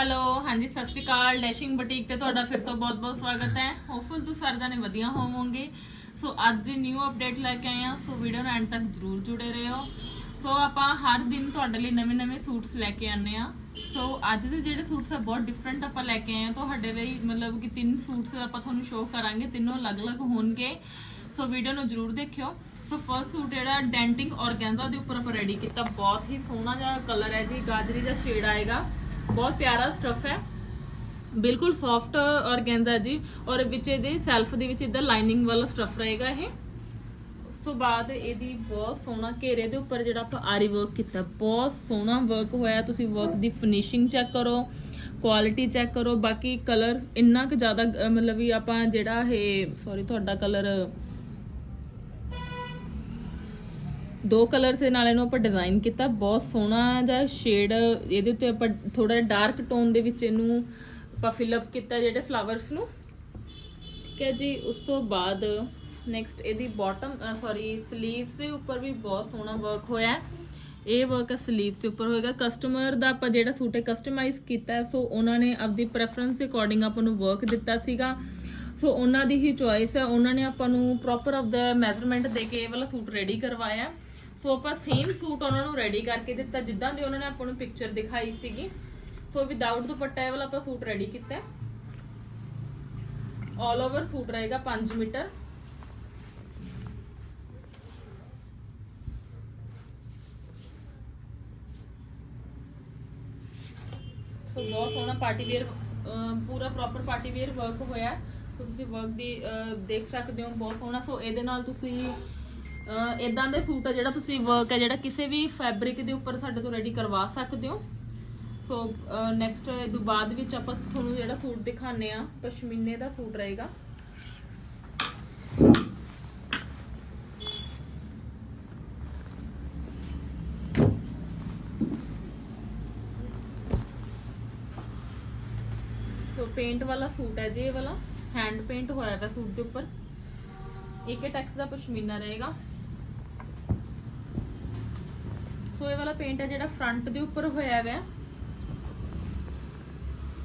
Hello ਹਾਂਜੀ, ਸਤਿ ਸ਼੍ਰੀ ਅਕਾਲ। Dashing boutique ਤੇ ਤੁਹਾਡਾ ਫਿਰ ਤੋਂ ਬਹੁਤ-ਬਹੁਤ ਸਵਾਗਤ ਹੈ। ਹੋਪਫੁਲ ਤੁਸੀਂ ਸਾਰੇ ਜਾਣੇ ਵਧੀਆ ਹੋਵੋਗੇ। ਸੋ ਅੱਜ ਦੀ ਨਿਊ ਅਪਡੇਟ ਲੈ ਕੇ ਆਏ ਹਾਂ। ਸੋ ਵੀਡੀਓ ਨੂੰ ਐਂਡ ਤੱਕ ਜਰੂਰ ਜੁੜੇ ਰਹੋ। ਸੋ ਆਪਾਂ ਹਰ ਦਿਨ ਤੁਹਾਡੇ ਲਈ ਨਵੇਂ-ਨਵੇਂ ਸੂਟਸ ਲੈ ਕੇ ਆਉਂਦੇ ਆ ਸੋ ਅੱਜ ਦੇ ਜਿਹੜੇ ਸੂਟਸ ਆ, ਬਹੁਤ ਡਿਫਰੈਂਟ ਆਪਾਂ ਲੈ ਕੇ ਆਏ ਆ ਤੁਹਾਡੇ ਲਈ ਮਤਲਬ ਕਿ ਤਿੰਨ ਸੂਟਸ ਆਪਾਂ ਤੁਹਾਨੂੰ ਸ਼ੋਅ ਕਰਾਂਗੇ। ਤਿੰਨੋਂ ਅਲੱਗ-ਅਲੱਗ ਹੋਣਗੇ। ਸੋ ਵੀਡੀਓ ਨੂੰ ਜਰੂਰ ਦੇਖਿਓ। ਸੋ ਫਰਸਟ ਸੂਟ ਜਿਹੜਾ ਡੈਂਟਿੰਗ ਔਰਗੈਂਜ਼ਾ ਦੇ ਉੱਪਰ ਆਪਾਂ ਰੈਡੀ ਕੀਤਾ। ਬਹੁਤ ਹੀ ਸੋਹਣਾ ਜਿਹਾ ਕਲਰ ਹੈ ਜੀ। ਗਾਜਰੀ ਦਾ ਸ਼ੇਡ ਆਏਗਾ। ਬਹੁਤ ਪਿਆਰਾ ਸਟਫ ਹੈ। ਬਿਲਕੁਲ ਸੌਫਟ ਔਰਗੈਂਜ਼ਾ ਜੀ। ਔਰ ਵਿੱਚ ਇਹਦੇ ਸੈਲਫ ਦੇ ਵਿੱਚ ਇਦਾਂ ਲਾਈਨਿੰਗ ਵਾਲਾ ਸਟਫ ਰਹੇਗਾ ਇਹ। ਉਸ ਤੋਂ ਬਾਅਦ ਇਹਦੀ ਬਹੁਤ ਸੋਹਣਾ ਘੇਰੇ ਦੇ ਉੱਪਰ ਜਿਹੜਾ ਆਪਾਂ ਆਰੀ ਵਰਕ ਕੀਤਾ। ਬਹੁਤ ਸੋਹਣਾ ਵਰਕ ਹੋਇਆ। ਤੁਸੀਂ ਵਰਕ ਦੀ ਫਿਨਿਸ਼ਿੰਗ ਚੈੱਕ ਕਰੋ ਕੁਆਲਿਟੀ ਚੈੱਕ ਕਰੋ। ਬਾਕੀ ਕਲਰ ਇੰਨਾ ਕੁ ਜ਼ਿਆਦਾ ਮਤਲਬ ਵੀ ਆਪਾਂ ਜਿਹੜਾ ਇਹ ਸੌਰੀ ਤੁਹਾਡਾ ਕਲਰ ਦੋ ਕਲਰ ਦੇ ਨਾਲ ਇਹਨੂੰ ਆਪਾਂ ਡਿਜ਼ਾਈਨ ਕੀਤਾ। ਬਹੁਤ ਸੋਹਣਾ ਜਿਹਾ ਸ਼ੇਡ ਇਹਦੇ ਉੱਤੇ ਆਪਾਂ ਥੋੜਾ ਡਾਰਕ ਟੋਨ ਦੇ ਵਿੱਚ ਇਹਨੂੰ ਆਪਾਂ ਫਿਲ ਅਪ ਕੀਤਾ ਜਿਹੜੇ ਫਲਾਵਰਸ ਨੂੰ। ਠੀਕ ਹੈ ਜੀ, ਉਸ ਤੋਂ ਬਾਅਦ ਨੈਕਸਟ ਇਹਦੀ ਬਾਟਮ ਸੌਰੀ ਸਲੀਵਸ ਦੇ ਉੱਪਰ ਵੀ ਬਹੁਤ ਸੋਹਣਾ ਵਰਕ ਹੋਇਆ। ਹੈ। ਇਹ ਵਰਕ ਸਲੀਵਸ ਦੇ ਉੱਪਰ ਹੋਏਗਾ। ਕਸਟਮਰ ਦਾ ਆਪਾਂ ਜਿਹੜਾ ਸੂਟ ਹੈ ਕਸਟਮਾਈਜ਼ ਕੀਤਾ, ਸੋ ਉਹਨਾਂ ਨੇ ਆਪਦੀ ਪ੍ਰੈਫਰੈਂਸ ਦੇ ਅਕੋਰਡਿੰਗ ਆਪਾਂ ਨੂੰ ਵਰਕ ਦਿੱਤਾ ਸੀਗਾ। ਸੋ ਉਹਨਾਂ ਦੀ ਹੀ ਚੁਆਇਸ ਹੈ ਉਹਨਾਂ ਨੇ ਆਪਾਂ ਨੂੰ ਪ੍ਰੋਪਰ ਆਪਦਾ ਮੈਜ਼ਰਮੈਂਟ ਦੇ ਕੇ ਇਹ ਵਾਲਾ ਸੂਟ ਰੈਡੀ ਕਰਵਾਇਆ। ਸੋ ਆਪਾਂ ਸੇਮ ਸੂਟ ਉਹਨਾਂ ਨੂੰ ਰੈਡੀ ਕਰਕੇ ਦਿੱਤਾ ਜਿੱਦਾਂ ਦੀ ਉਹਨਾਂ ਨੇ ਆਪਾਂ ਨੂੰ ਪਿਕਚਰ ਦਿਖਾਈ ਸੀਗੀ। ਸੋ ਵਿਦਆਊਟ ਦੁਪੱਟਾ ਇਹ ਵਾਲਾ ਆਪਾਂ ਸੂਟ ਰੈਡੀ ਕੀਤਾ ਹੈ। ਆਲ ਓਵਰ ਸੂਟ ਰਹੇਗਾ 5 ਮੀਟਰ। ਸੋ ਬਹੁਤ ਸੋਹਣਾ ਪਾਰਟੀ ਵੇਅਰ ਪੂਰਾ ਪ੍ਰੋਪਰ ਪਾਰਟੀ ਵੇਅਰ ਵਰਕ ਹੋਇਆ ਸੋ ਤੁਸੀਂ ਵਰਕ ਦੀ ਅਹ, ਦੇਖ ਸਕਦੇ ਹੋ ਬਹੁਤ ਸੋਹਣਾ। ਸੋ ਇਹਦੇ ਨਾਲ ਤੁਸੀਂ ਇਦਾਂ ਦੇ ਸੂਟ ਆ ਜਿਹੜਾ ਤੁਸੀਂ ਵਰਕ ਹੈ ਜਿਹੜਾ ਕਿਸੇ ਵੀ ਫੈਬਰਿਕ ਦੇ ਉੱਪਰ ਸਾਡੇ ਤੋਂ ਰੈਡੀ ਕਰਵਾ ਸਕਦੇ ਹੋ। ਸੋ ਨੈਕਸਟ ਇਹ ਤੋਂ ਬਾਅਦ ਵਿੱਚ ਆਪਾਂ ਤੁਹਾਨੂੰ ਜਿਹੜਾ ਸੂਟ ਦਿਖਾਣੇ ਆ ਪਸ਼ਮੀਨੇ ਦਾ ਸੂਟ ਰਹੇਗਾ। ਸੋ ਪੇਂਟ ਵਾਲਾ ਸੂਟ ਹੈ ਜੀ ਇਹ ਵਾਲਾ। ਹੈਂਡ ਪੇਂਟ ਹੋਇਆ ਹੈ ਸੂਟ ਦੇ ਉੱਪਰ। ਇੱਕ ਟੈਕਸ ਦਾ ਪਸ਼ਮੀਨਾ ਰਹੇਗਾ। ਸੋ ਇਹ ਵਾਲਾ ਪੇਂਟ ਹੈ ਜਿਹੜਾ ਫਰੰਟ ਦੇ ਉੱਪਰ ਹੋਇਆ ਹੋਇਆ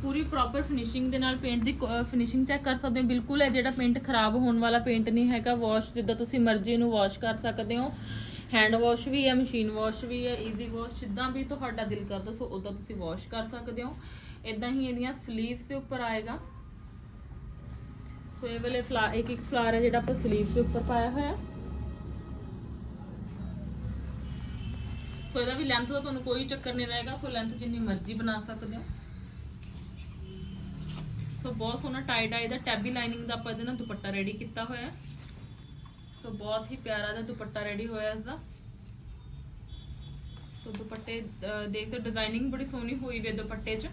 ਪੂਰੀ ਪ੍ਰੋਪਰ ਫਿਨਿਸ਼ਿੰਗ ਦੇ ਨਾਲ ਪੇਂਟ ਦੀ ਫਿਨਿਸ਼ਿੰਗ ਚੈੱਕ ਕਰ ਸਕਦੇ ਹੋ। ਬਿਲਕੁਲ ਹੈ ਜਿਹੜਾ ਪੇਂਟ ਖਰਾਬ ਹੋਣ ਵਾਲਾ ਪੇਂਟ ਨਹੀਂ ਹੈਗਾ। ਵਾਸ਼ ਜਿੱਦਾਂ ਤੁਸੀਂ ਮਰਜ਼ੀ ਨੂੰ ਵਾਸ਼ ਕਰ ਸਕਦੇ ਹੋ। ਹੈਂਡ ਵਾਸ਼ ਵੀ ਹੈ ਮਸ਼ੀਨ ਵਾਸ਼ ਵੀ ਹੈ ਈਜ਼ੀ ਵਾਸ਼ ਜਿੱਦਾਂ ਵੀ ਤੁਹਾਡਾ ਦਿਲ ਕਰਦਾ, ਸੋ ਉਦਾਂ ਤੁਸੀਂ ਵਾਸ਼ ਕਰ ਸਕਦੇ ਹੋ। ਇਦਾਂ ਹੀ ਇਹਦੀਆਂ ਸਲੀਵਸ ਦੇ ਉੱਪਰ ਆਏਗਾ। ਸੋ ਇਹ ਵਾਲੇ ਫਲਾ ਇੱਕ ਇੱਕ ਫਲਾਰ ਹੈ ਜਿਹੜਾ ਆਪਾਂ ਸਲੀਵਸ ਦੇ ਉੱਪਰ ਪਾਇਆ ਹੋਇਆ। ਸੋ ਇਹਦਾ ਵੀ ਲੈਂਥ ਦਾ ਤੁਹਾਨੂੰ ਕੋਈ ਚੱਕਰ ਨਹੀਂ ਰਹੇਗਾ। ਸੋ ਲੈਂਥ ਜਿੰਨੀ ਮਰਜ਼ੀ ਬਣਾ ਸਕਦੇ ਹੋ। ਸੋ ਬਹੁਤ ਸੋਹਣਾ ਟਾਈ ਡਾਈ ਦਾ ਟੈਬੀ ਲਾਈਨਿੰਗ ਦਾ ਆਪਾਂ ਇਹਦੇ ਨਾਲ ਦੁਪੱਟਾ ਰੈਡੀ ਕੀਤਾ ਹੋਇਆ। ਸੋ ਬਹੁਤ ਹੀ ਪਿਆਰਾ ਦਾ ਦੁਪੱਟਾ ਰੈਡੀ ਹੋਇਆ ਇਸ ਦਾ ਸੋ ਦੁਪੱਟੇ ਦੇਖ ਸਕਦੇ ਡਿਜ਼ਾਈਨਿੰਗ ਬੜੀ ਸੋਹਣੀ ਹੋਈ ਵੀ ਦੁਪੱਟੇ 'ਚ।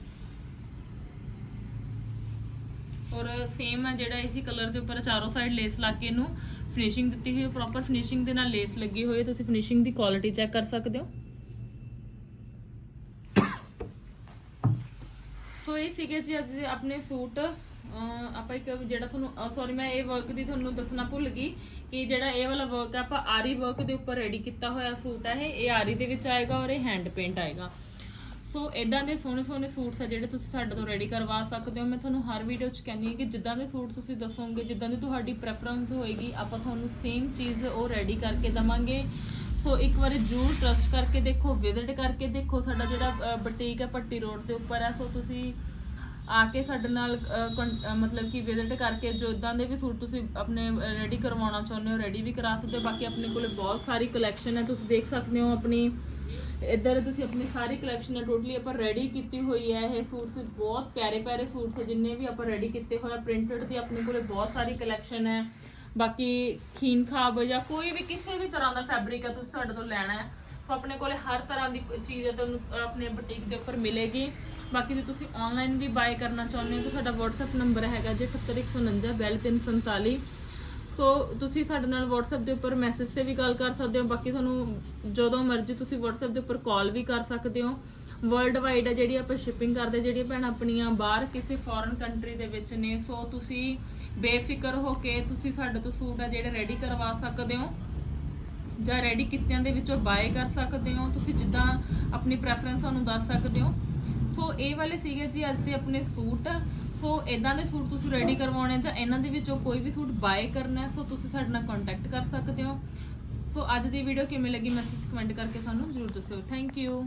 ਔਰ ਸੇਮ ਹੈ ਜਿਹੜਾ ਇਸੇ ਕਲਰ ਦੇ ਉੱਪਰ ਚਾਰੋਂ ਸਾਈਡ ਲੇਸ ਲਾ ਕੇ ਇਹਨੂੰ ਫਿਨਿਸ਼ਿੰਗ ਦਿੱਤੀ ਹੋਈ ਹੈ। ਪ੍ਰੋਪਰ ਫਿਨਿਸ਼ਿੰਗ ਦੇ ਨਾਲ ਲੇਸ ਲੱਗੀ ਹੋਈ ਹੈ। ਤੁਸੀਂ ਫਿਨਿਸ਼ਿੰਗ ਦੀ ਕੁਆਲਿਟੀ ਚੈੱਕ ਕਰ ਸਕਦੇ ਹੋ। ਸੋ ਇਹ ਸੀਗੇ ਜੀ ਅੱਜ ਦੇ ਆਪਣੇ ਸੂਟ। ਆਪਾਂ ਇੱਕ ਜਿਹੜਾ ਤੁਹਾਨੂੰ ਸੌਰੀ ਮੈਂ ਇਹ ਵਰਕ ਦੀ ਤੁਹਾਨੂੰ ਦੱਸਣਾ ਭੁੱਲ ਗਈ ਕਿ ਜਿਹੜਾ ਇਹ ਵਾਲਾ ਵਰਕ ਆ, ਆਪਾਂ ਆਰੀ ਵਰਕ ਦੇ ਉੱਪਰ ਰੈਡੀ ਕੀਤਾ ਹੋਇਆ ਸੂਟ ਹੈ ਇਹ। ਇਹ ਆਰੀ ਦੇ ਵਿੱਚ ਆਏਗਾ ਔਰ ਇਹ ਹੈਂਡ ਪੇਂਟ ਆਏਗਾ। ਸੋ ਇਦਾਂ ਦੇ ਸੋਹਣੇ ਸੋਹਣੇ ਸੂਟਸ ਆ ਜਿਹੜੇ ਤੁਸੀਂ ਸਾਡੇ ਤੋਂ ਰੈਡੀ ਕਰਵਾ ਸਕਦੇ ਹੋ। ਮੈਂ ਤੁਹਾਨੂੰ ਹਰ ਵੀਡੀਓ 'ਚ ਕਹਿੰਦੀ ਹਾਂ ਕਿ ਜਿੱਦਾਂ ਦੇ ਸੂਟ ਤੁਸੀਂ ਦੱਸੋਗੇ, ਜਿੱਦਾਂ ਦੀ ਤੁਹਾਡੀ ਪ੍ਰੈਫਰੈਂਸ ਹੋਏਗੀ, ਆਪਾਂ ਤੁਹਾਨੂੰ ਸੇਮ ਚੀਜ਼ ਉਹ ਰੈਡੀ ਕਰਕੇ ਦਵਾਂਗੇ। ਸੋ ਇੱਕ ਵਾਰੀ ਜਰੂਰ ਟਰਸਟ ਕਰਕੇ ਦੇਖੋ ਵਿਜ਼ਿਟ ਕਰਕੇ ਦੇਖੋ ਸਾਡਾ ਜਿਹੜਾ ਬੁਟੀਕ ਹੈ ਪੱਟੀ ਰੋਡ ਦੇ ਉੱਪਰ ਹੈ। ਸੋ ਤੁਸੀਂ ਆ ਕੇ ਸਾਡੇ ਨਾਲ ਅਹ, ਮਤਲਬ ਕਿ ਵਿਜ਼ਿਟ ਕਰਕੇ ਜੋ ਇਦਾਂ ਦੇ ਵੀ ਸੂਟ ਤੁਸੀਂ ਆਪਣੇ ਰੈਡੀ ਕਰਵਾਉਣਾ ਚਾਹੁੰਦੇ ਹੋ ਰੈਡੀ ਵੀ ਕਰਾ ਸਕਦੇ ਹੋ। ਬਾਕੀ ਆਪਣੇ ਕੋਲੇ ਬਹੁਤ ਸਾਰੀ ਕਲੈਕਸ਼ਨ ਹੈ। ਤੁਸੀਂ ਦੇਖ ਸਕਦੇ ਹੋ ਆਪਣੀ ਇੱਧਰ ਤੁਸੀਂ ਆਪਣੀ ਸਾਰੀ ਕਲੈਕਸ਼ਨ ਹੈ। ਟੋਟਲੀ ਆਪਾਂ ਰੈਡੀ ਕੀਤੀ ਹੋਈ ਹੈ। ਇਹ ਸੂਟਸ ਬਹੁਤ ਪਿਆਰੇ ਪਿਆਰੇ ਸੂਟਸ ਜਿੰਨੇ ਵੀ ਆਪਾਂ ਰੈਡੀ ਕੀਤੇ ਹੋਏ ਆ ਪ੍ਰਿੰਟਡ ਦੀ ਆਪਣੇ ਕੋਲੇ ਬਹੁਤ ਸਾਰੀ ਕਲੈਕਸ਼ਨ ਹੈ। ਬਾਕੀ ਖੀਨ ਖਾਬ ਜਾਂ ਕੋਈ ਵੀ ਕਿਸੇ ਵੀ ਤਰ੍ਹਾਂ ਦਾ ਫੈਬਰਿਕ ਹੈ ਤੁਸੀਂ ਸਾਡੇ ਤੋਂ ਲੈਣਾ ਹੈ। ਸੋ ਆਪਣੇ ਕੋਲੇ ਹਰ ਤਰ੍ਹਾਂ ਦੀ ਚੀਜ਼ ਹੈ ਤੁਹਾਨੂੰ ਆਪਣੇ ਬੁਟੀਕ ਦੇ ਉੱਪਰ ਮਿਲੇਗੀ। ਬਾਕੀ ਜੇ ਤੁਸੀਂ ਆਨਲਾਈਨ ਵੀ ਬਾਏ ਕਰਨਾ ਚਾਹੁੰਦੇ ਹੋ, ਤਾਂ ਸਾਡਾ WhatsApp ਨੰਬਰ ਹੈਗਾ ਜੀ 78149 4247 ਸੋ ਤੁਸੀਂ ਸਾਡੇ ਨਾਲ WhatsApp ਦੇ ਉੱਪਰ ਮੈਸੇਜ ਤੇ ਵੀ ਗੱਲ ਕਰ ਸਕਦੇ ਹੋ। ਬਾਕੀ ਤੁਹਾਨੂੰ ਜਦੋਂ ਮਰਜ਼ੀ ਤੁਸੀਂ WhatsApp ਦੇ ਉੱਪਰ ਕਾਲ ਵੀ ਕਰ ਸਕਦੇ ਹੋ। ਵਰਲਡ ਵਾਈਡ ਹੈ ਜਿਹੜੀ ਆਪਾਂ ਸ਼ਿਪਿੰਗ ਕਰਦੇ, ਜਿਹੜੀਆਂ ਭੈਣਾਂ ਆਪਣੀਆਂ ਬਾਹਰ ਕਿਸੇ ਫੋਰਨ ਕੰਟਰੀ ਦੇ ਵਿੱਚ ਨੇ ਸੋ ਤੁਸੀਂ ਬੇਫਿਕਰ ਹੋ ਕੇ ਤੁਸੀਂ ਸਾਡੇ ਤੋਂ ਸੂਟ ਆ ਜਿਹੜੇ ਰੈਡੀ ਕਰਵਾ ਸਕਦੇ ਹੋ ਜਾਂ ਰੈਡੀ ਕਿੱਤਿਆਂ ਦੇ ਵਿੱਚੋਂ ਬਾਏ ਕਰ ਸਕਦੇ ਹੋ, ਤੁਸੀਂ ਜਿੱਦਾਂ ਆਪਣੀ ਪ੍ਰੈਫਰੈਂਸ ਸਾਨੂੰ ਦੱਸ ਸਕਦੇ ਹੋ। ਸੋ ਇਹ ਵਾਲੇ ਸੀਗੇ ਜੀ ਅੱਜ ਦੇ ਆਪਣੇ ਸੂਟ। ਸੋ ਇਦਾਂ ਦੇ ਸੂਟ ਤੁਸੀਂ ਰੈਡੀ ਕਰਵਾਉਣੇ ਜਾਂ ਇਹਨਾਂ ਦੇ ਵਿੱਚੋਂ ਕੋਈ ਵੀ ਸੂਟ ਬਾਏ ਕਰਨਾ ਸੋ ਤੁਸੀਂ ਸਾਡੇ ਨਾਲ ਕੰਟੈਕਟ ਕਰ ਸਕਦੇ ਹੋ। ਸੋ ਅੱਜ ਦੀ ਵੀਡੀਓ ਕਿਵੇਂ ਲੱਗੀ ਮੈਸੇਜ ਕਮੈਂਟ ਕਰਕੇ ਸਾਨੂੰ ਜ਼ਰੂਰ ਦੱਸਿਓ। Thank you